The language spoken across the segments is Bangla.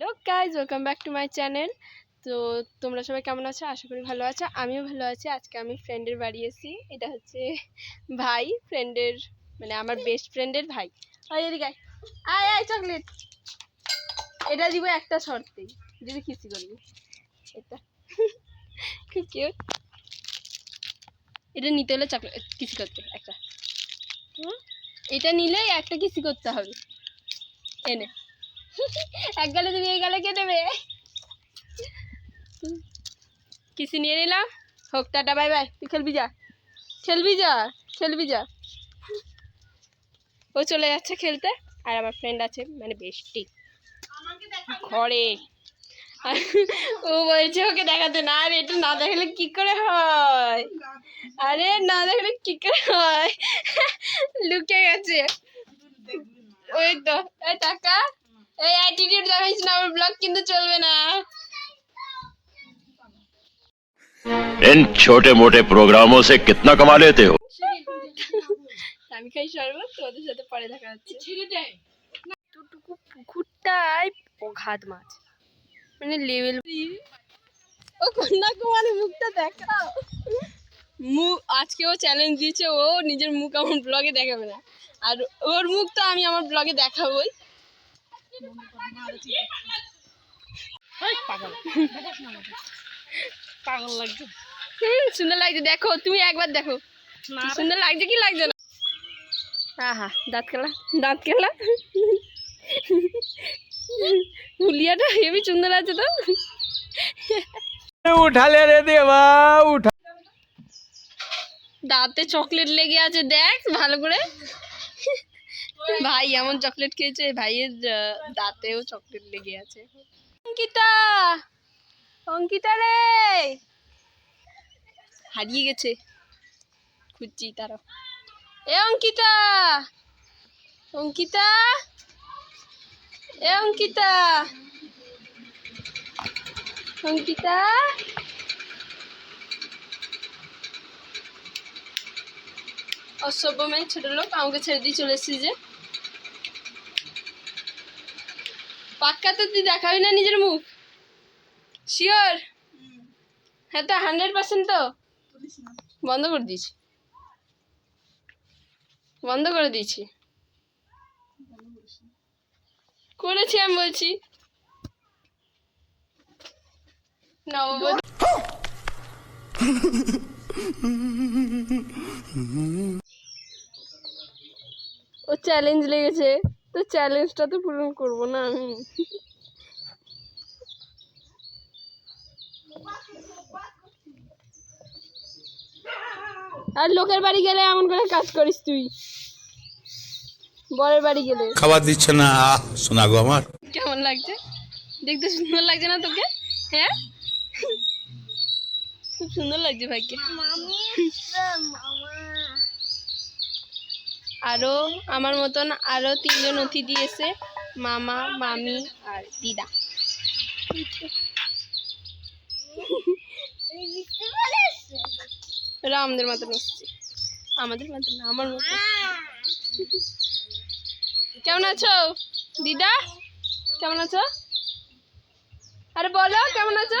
Hello guys welcome back to my channel তো তোমরা সবাই কেমন আছো? আশা করি ভালো আছো। আমিও ভালো আছি। আজকে আমি ফ্রেন্ডের বাড়ি এসেছি। এটা হচ্ছে ভাই ফ্রেন্ডের মানে আমার বেস্ট ফ্রেন্ডের ভাই। এদিকে আয়। আয় চকলেট এটা দিব একটা শর্তেই যদি কিসি করবি এটা। খুব কিউট এটা নিতে হলে চকলেট কিসি করতে একটা? এটা নিলেই একটা কিসি করতে হবে। এনে। এক গালে তুমি এই গালে কে দেবে? কিসি নিয়ে নিলাম? হোক, টাটা, বাই বাই। তুই খেলবি যা। খেলবি যা খেলবি যা। ও চলে যাচ্ছে খেলতে, আর আমার ফ্রেন্ড আছে মানে বেস্টি ঘরে। ও বলছে ওকে দেখাতে, না আর এটা না দেখালে কি করে হয়? আরে, না দেখলে কি করে হয়? লুকে গেছে। ওই তো টাকা। এই অ্যাটিটিউড দেখাইছ না আমার ব্লগ কিন্তু চলবে না इन छोटे मोटे प्रोग्रामों से कितना कमा लेते हो আমি খাই শরবত তোদের সাথে পরে দেখা হচ্ছে এতটুকু পুকুরটায় অঘাত মাছ মানে লেভেল ও কন্যাকুমারী মুখটা দেখাও মুখ আজকে ও চ্যালেঞ্জ দিয়েছে ও নিজের মুখ আমার ব্লগে দেখাবে না আর ওর মুখ তো আমি আমার ব্লগে দেখাবোই সুন্দর লাগছে কি লাগছে হেবি সুন্দর তো উঠালে রে দেবা উঠা দাঁতে চকলেট লেগে আছে, দেখ, ভালো করে। ভাই, এমন চকলেট খেয়েছে, ভাইয়ের দাঁতেও চকলেট লেগে আছে। অঙ্কিতা! অঙ্কিতা রে! হারিয়ে গেছে। খুঁজছি তারা এ অঙ্কিতা! অঙ্কিতা! এ অঙ্কিতা! অঙ্কিতা! অসভ্য মেয়ে, ছোট লোক, আমাকে ছেড়ে দিয়ে চলে এসেছি যে। পাক্কা তো তুই দেখাবি না নিজের মুখ? শিওর হ্যাঁ তো হান্ড্রেড পার্সেন্ট তো? বন্ধ করে দিয়েছি। বন্ধ করে দিয়েছি। করেছি আমি বলছি। ও চ্যালেঞ্জ লেগেছে। তো চ্যালেঞ্জটা তো পূরণ করব না আমি। আর লোকের বাড়ি গেলে এমন করে কাজ করিস তুই। বরের বাড়ি গেলে। খাবার দিচ্ছে না। শোনা গো আমার। কেমন লাগছে? দেখতে সুন্দর লাগছে না তোকে? হ্যাঁ? খুব সুন্দর লাগছে ভাইকে। আরও আমার মতন আরও তিনজন অতিথি দিয়েছে মামা মামি আর দিদা। ওরা আমাদের মতন এসছে। আমাদের মতন আমার মতন। কেমন আছো? দিদা কেমন আছো? আরে বলো কেমন আছো?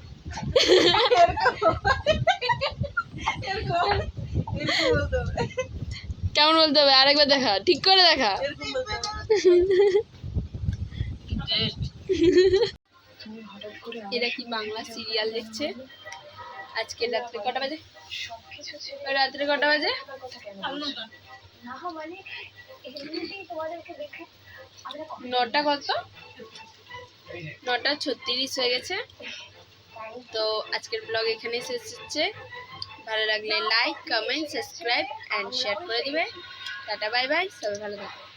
কেমন বলতে হবে? আরেকবার দেখা। ঠিক করে দেখা। এরা কি বাংলা সিরিয়াল দেখছে? আজকে রাত্রে কটা বাজে? রাত্রে কটা বাজে? নটা কত? নটা ছত্রিশ হয়ে গেছে। তো আজকের ব্লগ এখানে শেষ হচ্ছে। ভালো লাগলে like comment subscribe and share করে দিবে। টাটা বাই বাই সবাই ভালো থাকবে